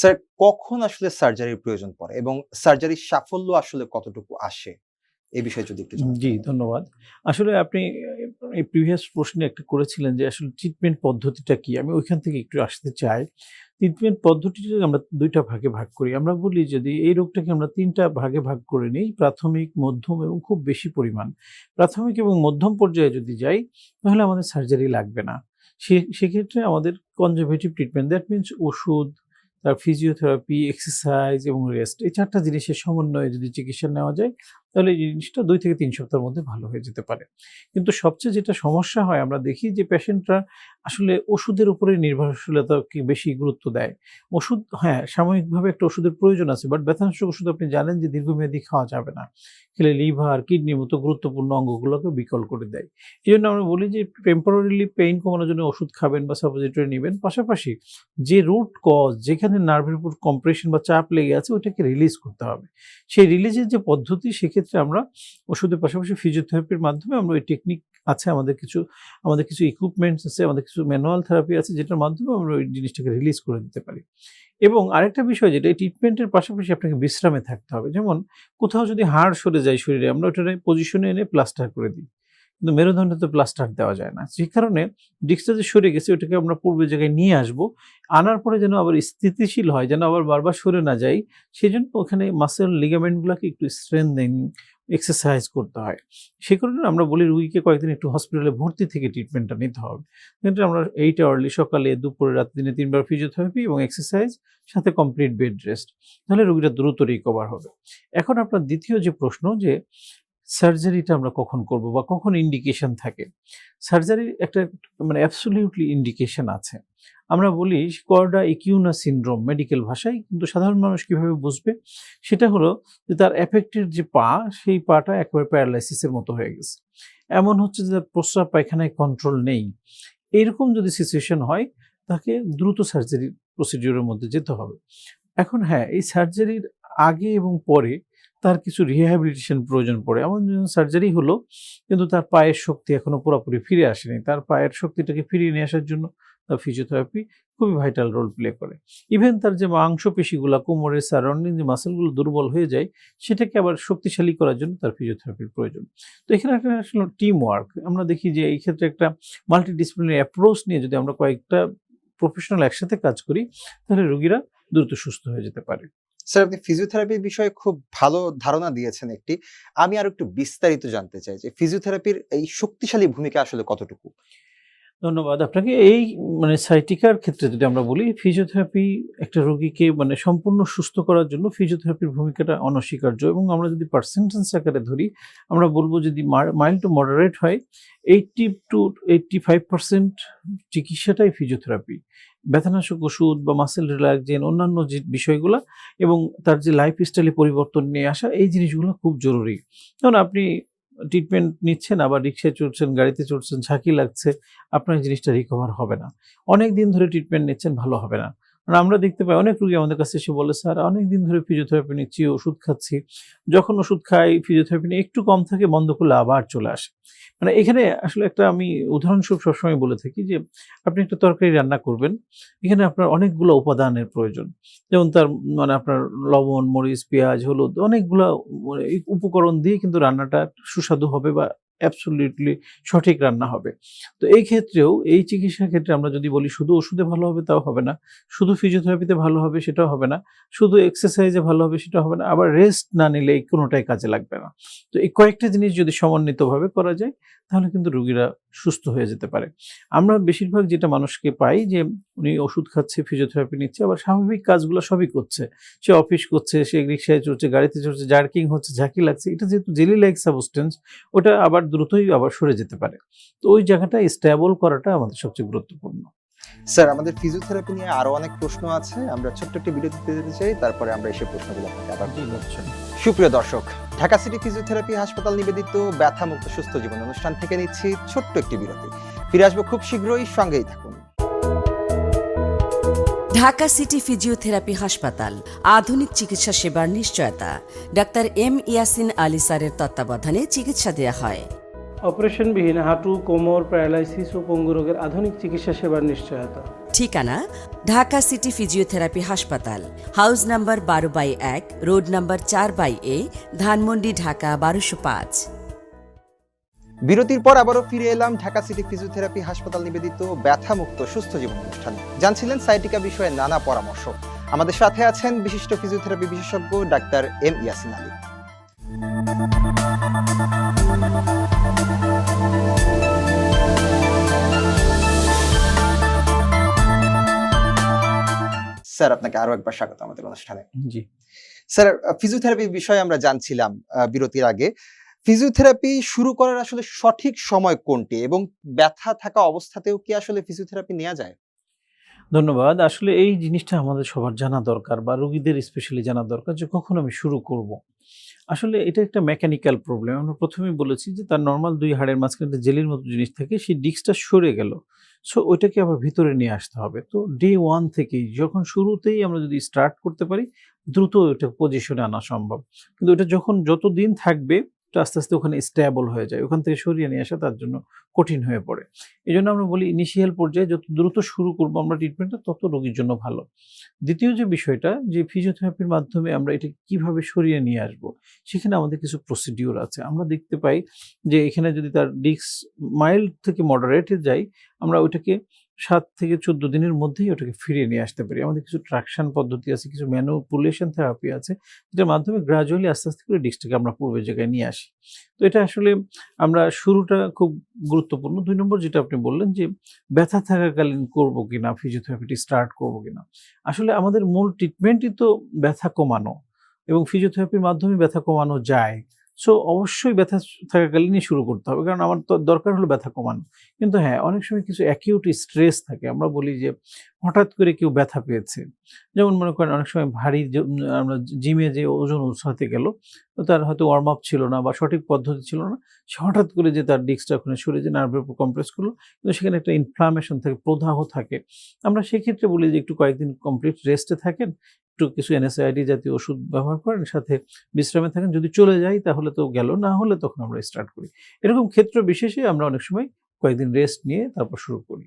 Sir কখন আসলে সার্জারির প্রয়োজন পড়ে এবং সার্জারির সাফল্য আসলে কতটুকু আসে? এই বিষয়ে যদি একটু জি ধন্যবাদ। আসলে আপনি এই প্রিভিয়াস প্রশ্নে একটা করেছিলেন যে আসলে ট্রিটমেন্ট পদ্ধতিটা কি? আমি ওইখান থেকে একটু আসতে চাই। ট্রিটমেন্ট পদ্ধতিটা আমরা দুইটা ভাগে ভাগ করি। আমরা বলি যদি এই রোগটাকে আমরা তিনটা ভাগে ভাগ করে নিই প্রাথমিক মধ্যম এবং খুব বেশি পরিমাণ। প্রাথমিক এবং মধ্যম পর্যায়ে যদি যাই তাহলে আমাদের সার্জারি লাগবে না। সে সেক্ষেত্রে আমাদের কনজারভেটিভ ট্রিটমেন্ট দ্যাট মিনস ওষুধ তার ফিজিওথেরাপি এক্সারসাইজ এবং রেস্ট এই চারটা জিনিসের সমন্বয়ে যদি চিকিৎসা নেওয়া যায় তাহলে এই জিনিসটা দুই থেকে তিন সপ্তাহের মধ্যে ভালো হয়ে যেতে পারে। কিন্তু সবচেয়ে যেটা সমস্যা হয়, আমরা দেখি যে পেশেন্টরা আসলে ওষুধের উপরে নির্ভরশীলতাকে বেশি গুরুত্ব দেয়। ওষুধ হ্যাঁ সাময়িকভাবে একটা ওষুধের প্রয়োজন আছে বাট ব্যথানাশক ওষুধ আপনি জানেন যে দীর্ঘমেয়াদী খাওয়া যাবে না। খেলে লিভার, কিডনির মতো গুরুত্বপূর্ণ অঙ্গগুলোকে বিকল করে দেয়। এই জন্য আমরা বলি যে টেম্পোরারিলি পেইন কমানোর জন্য ওষুধ খাবেন বা সাপোজিটরি নেবেন। পাশাপাশি যে রুট কজ যেখানে নার্ভের উপর কম্প্রেশন বা চাপ লেগে আছে ওটাকে রিলিজ করতে হবে। সেই রিলিজের যে পদ্ধতি, সেক্ষেত্রে আমরা ওষুধের পাশাপাশি ফিজিওথেরাপির মাধ্যমে আমরা ওই টেকনিক আছে, আমাদের কিছু আমাদের কিছু ইকুইপমেন্টস আছে, আমাদের কিছু ম্যানুয়াল থেরাপি আছে, যেটার মাধ্যমে আমরা ওই জিনিসটাকে রিলিজ করে দিতে পারি। এবং আরেকটা বিষয় যেটা, এই ট্রিটমেন্টের পাশাপাশি আপনাকে বিশ্রামে থাকতে হবে। যেমন কোথাও যদি হাড় সরে যায় শরীরে, আমরা ওটার পজিশনে এনে প্লাস্টার করে দিই। কিন্তু মেরুদণ্ডে তো প্লাস্টার দেওয়া যায় না। যে কারণে ডিস্কটা যে সরে গেছে, ওটাকে আমরা পূর্বের জায়গায় নিয়ে আসব। আনার পরে যেন আবার স্থিতিশীল হয়, যেন আবার বারবার সরে না যায় সেই জন্য ওখানে মাসেল লিগামেন্টগুলোকে একটু স্ট্রেনদেন এক্সারসাইজ করতে হয়। সে কারণে আমরা বলি রুগীকে কয়েকদিন একটু হসপিটালে ভর্তি থেকে ট্রিটমেন্টটা নিতে হবে। কিন্তু আমরা এইট আওয়ারলি সকালে, দুপুরে রাত দিনে তিনবার ফিজিওথেরাপি এবং এক্সারসাইজ সাথে কমপ্লিট বেড রেস্ট তাহলে রুগীটা দ্রুত রিকভার হবে। এখন আপনার দ্বিতীয় যে প্রশ্ন যে সার্জারিটা আমরা কখন করব বা কখন ইন্ডিকেশন থাকে? সার্জারির একটা মানে অ্যাবসলিউটলি ইন্ডিকেশন আছে। আমরা বলি কর্ডা ইকিউনা সিনড্রোম মেডিকেল ভাষায় কিন্তু সাধারণ মানুষ কীভাবে বুঝবে? সেটা হলো যে তার এফেক্টেড যে পা, সেই পাটা একবারে প্যারালাইসিসের মতো হয়ে গেছে। এমন হচ্ছে যে তার প্রস্রাব পায়খানায় কন্ট্রোল নেই। এইরকম যদি সিচুয়েশন হয়, তাকে দ্রুত সার্জারি প্রসিডিওরের মধ্যে যেতে হবে। এখন হ্যাঁ এই সার্জারির আগে এবং পরে তার কিছু রিহ্যাবিলিটেশন প্রয়োজন পড়ে। এমন সার্জারি হলো, কিন্তু তার পায়ের শক্তি এখনও পুরোপুরি ফিরে আসেনি। তার পায়ের শক্তিটাকে ফিরিয়ে নিয়ে আসার জন্য তার ফিজিওথেরাপি খুবই ভাইটাল রোল প্লে করে। ইভেন তার যে মাংসপেশিগুলো, কোমরের সারাউন্ডিং যে মাসেলগুলো দুর্বল হয়ে যায়, সেটাকে আবার শক্তিশালী করার জন্য তার ফিজিওথেরাপির প্রয়োজন। তো এখানে একটা আসলে টিম ওয়ার্ক আমরা দেখি যে এই ক্ষেত্রে একটা মাল্টিডিসিপ্লিনারি অ্যাপ্রোচ নিয়ে যদি আমরা কয়েকটা প্রফেশনাল একসাথে কাজ করি, তাহলে রোগীরা দ্রুত সুস্থ হয়ে যেতে পারে। স্যার আপনি ফিজিওথেরাপির বিষয়ে খুব ভালো ধারণা দিয়েছেন একটি। আমি আর একটু বিস্তারিত জানতে চাই যে ফিজিওথেরাপির এই শক্তিশালী ভূমিকা আসলে কতটুকু? ধন্যবাদ। আপনাকে এই মানে সাইটিকার ক্ষেত্রে যদি আমরা বলি ফিজিওথেরাপি একটা রোগীকে মানে সম্পূর্ণ সুস্থ করার জন্য ফিজিওথেরাপির ভূমিকাটা অনস্বীকার্য এবং আমরা যদি পার্সেন্টেন্স আকারে ধরি, আমরা বলব যদি মাইল্ড টু মডারেট হয় eighty two eighty five percent চিকিৎসাটাই physiotherapy ব্যথানাশক ওষুধ বা মাসেল রিল্যাক্সেন অন্যান্য যে বিষয়গুলো এবং তার যে লাইফ স্টাইলে পরিবর্তন নিয়ে আসা, এই জিনিসগুলো খুব জরুরি। কারণ আপনি ট্রিটমেন্ট নিচ্ছেন, আবার রিক্সায় চড়ছেন, গাড়িতে চড়ছেন, ঝাঁকি লাগছে, আপনার জিনিসটা রিকভার হবে না। অনেক দিন ধরে ট্রিটমেন্ট নিচ্ছেন, ভালো হবে না। আমরা দেখতে পাই, অনেক রুগী আমাদের কাছে এসে বলে, স্যার অনেক দিন ধরে ফিজিওথেরাপি নিচ্ছি, ওষুধ খাচ্ছি। যখন ওষুধ খাই ফিজিওথেরাপি নিয়ে একটু কম থাকে, বন্ধ করলে আবার চলে আসে। মানে এখানে আসলে একটা আমি উদাহরণস্বরূপ সবসময় বলে থাকি যে, আপনি একটা তরকারি রান্না করবেন, এখানে আপনার অনেকগুলো উপাদানের প্রয়োজন। যেমন তার মানে আপনার লবণ, মরিচ, পেঁয়াজ, হলুদ, অনেকগুলো মানে উপকরণ দিয়ে কিন্তু রান্নাটা সুস্বাদু হবে বা অ্যাবসলিউটলি সঠিক রান্না হবে। তো এই ক্ষেত্রেও, এই চিকিৎসার ক্ষেত্রে আমরা যদি বলি শুধু ওষুধে ভালো হবে তাও হবে না, শুধু ফিজিওথেরাপিতে ভালো হবে সেটাও হবে না, শুধু এক্সারসাইজে ভালো হবে সেটা হবে না, আবার রেস্ট না নিলে এই কোনোটাই কাজে লাগবে না। তো এই কয়েকটা জিনিস যদি সমন্বিতভাবে করা যায়, তাহলে কিন্তু রুগীরা সুস্থ হয়ে যেতে পারে। আমরা বেশিরভাগ যেটা মানুষকে পাই যে, উনি ওষুধ খাচ্ছে ফিজিওথেরাপি নিচ্ছে, আবার স্বাভাবিক কাজগুলো সবই করছে। সে অফিস করছে, সে রিক্সায় চড়ছে, গাড়িতে চড়ছে জার্কিং হচ্ছে, ঝাঁকি লাগছে, এটা যেহেতু জেলি লাইক সাবস্টেন্স ওটা আবার দ্রুতই আবার সরে যেতে পারে। তো ওই জায়গাটা স্ট্যাবল করাটা আমাদের সবচেয়ে গুরুত্বপূর্ণ। স্যার আমাদের ফিজিওথেরাপি নিয়ে আরও অনেক প্রশ্ন আছে। আমরা ছোট্ট একটি বিরতি দিতে যেতে চাই তারপরে আমরা এসে প্রশ্নগুলো আপনাকে আবার সুপ্রিয় দর্শক ঢাকা সিটি ফিজিওথেরাপি হাসপাতাল নিবেদিত ব্যথা মুক্ত সুস্থ জীবন অনুষ্ঠান থেকে নিচ্ছি ছোট্ট একটি বিরতি। ফিরে আসব খুব শীঘ্রই সঙ্গেই থাকুন। ঢাকা সিটি ফিজিওথেরাপি হাসপাতাল আধুনিক চিকিৎসা সেবার নিশ্চয়তা। ডাক্তার এম ইয়াসিন আলী স্যারের তত্ত্বাবধানে চিকিৎসা দেওয়া হয়। অপারেশনবিহীন হাঁটু কোমর প্যারালাইসিস ও পঙ্গু রোগের আধুনিক চিকিৎসা সেবার নিশ্চয়তা। ঠিকানা ঢাকা সিটি ফিজিওথেরাপি হাসপাতাল হাউস নাম্বার বারো বাই এক রোড নাম্বার চার বাই এ ধানমন্ডি ঢাকা বারোশো পাঁচ। বিরতির পর আবারও ফিরে এলাম ঢাকা সিটি ফিজিওথেরাপি হাসপাতাল নিবেদিত ব্যথা মুক্ত সুস্থ জীবন অনুষ্ঠান জানছিলেন সাইটিকা বিষয়ে নানা পরামর্শ। আমাদের সাথে আছেন বিশিষ্ট ফিজিওথেরাপি বিশেষজ্ঞ doctor M Yasin Ali. Sir আপনাকে আরও একবার স্বাগত আমাদের অনুষ্ঠানে। জি। স্যার ফিজিওথেরাপি বিষয়ে আমরা জানছিলাম বিরতির আগে। ফিজিওথেরাপি শুরু করার আসলে সঠিক সময় কোনটি এবং ব্যথা থাকা অবস্থাতেও কি আসলে ফিজিওথেরাপি নেওয়া যায়? ধন্যবাদ। আসলে এই জিনিসটা আমাদের সবার জানা দরকার বা রুগীদের স্পেশালি জানা দরকার যে কখন আমি শুরু করব। আসলে এটা একটা মেকানিক্যাল প্রবলেম আমরা প্রথমেই বলেছি যে তার নর্মাল দুই হাড়ের মাঝখানে একটা জেলির মতো জিনিস থাকে, সেই ডিস্কটা সরে গেল। সো ওইটাকে আবার ভিতরে নিয়ে আসতে হবে। তো ডে ওয়ান থেকেই, যখন শুরুতেই আমরা যদি স্টার্ট করতে পারি, দ্রুত ওইটা পজিশনে আনা সম্ভব। কিন্তু এটা যখন যত দিন থাকবে এটা আস্তে আস্তে ওখানে স্ট্যাবল হয়ে যায়। ওখান থেকে সরিয়ে নিয়ে আসা তার জন্য কঠিন হয়ে পড়ে। এই জন্য আমরা বলি ইনিশিয়াল পর্যায়ে যত দ্রুত শুরু করব আমরা ট্রিটমেন্টটা তত রোগীর জন্য ভালো। দ্বিতীয় যে বিষয়টা, যে ফিজিওথেরাপির মাধ্যমে আমরা এটা কীভাবে সরিয়ে নিয়ে আসব, সেখানে আমাদের কিছু প্রসিডিওর আছে। আমরা দেখতে পাই যে এখানে যদি তার ডিস্ক মাইল্ড থেকে মডারেটে যাই আমরা ওইটাকে সাত থেকে চোদ্দ দিনের মধ্যেই ওটাকে ফিরিয়ে নিয়ে আসতে পারি। আমাদের কিছু ট্রাকশন পদ্ধতি আছে, কিছু ম্যানুপুলেশন থেরাপি আছে, যেটার মাধ্যমে গ্রাজুয়ালি আস্তে আস্তে করে ডিস্কটাকে আমরা পূর্বের জায়গায় নিয়ে আসি। তো এটা আসলে আমরা শুরুটা খুব গুরুত্বপূর্ণ। দুই নম্বর যেটা আপনি বললেন যে, ব্যথা থাকাকালীন করব কিনা ফিজিওথেরাপিটি স্টার্ট করব কিনা? আসলে আমাদের মূল ট্রিটমেন্টই তো ব্যথা কমানো এবং ফিজিওথেরাপির মাধ্যমে ব্যথা কমানো যায়। সো অবশ্যই ব্যথা থাকাকালীনই শুরু করতে হবে। কারণ আমার তো দরকার হলো ব্যথা কমানো। কিন্তু হ্যাঁ অনেক সময় কিছু অ্যাকিউট স্ট্রেস থাকে। আমরা বলি যে, হঠাৎ করে কেউ ব্যথা পেয়েছে। যেমন মনে করেন, অনেক সময় ভারী আমরা জিমে যে ওজন উৎসাহতে গেল তার হয়তো ওয়ার্ম আপ ছিল না বা সঠিক পদ্ধতি ছিল না। সে হঠাৎ করে যে তার ডিস্কটা ওখানে সরে যে নার্ভের উপর কম্প্রেস করল, কিন্তু সেখানে একটা ইনফ্লামেশন থাকে, প্রদাহ থাকে। আমরা সেক্ষেত্রে বলি যে, একটু কয়েকদিন কমপ্লিট রেস্টে থাকেন। একটু কিছু এনএসআইডি জাতীয় ওষুধ ব্যবহার করেন, সাথে বিশ্রামে থাকেন, যদি চলে যাই তাহলে তো গেল, না হলে তখন আমরা স্টার্ট করি। এরকম ক্ষেত্র বিশেষে আমরা অনেক সময় কয়েকদিন রেস্ট নিয়ে তারপর শুরু করি।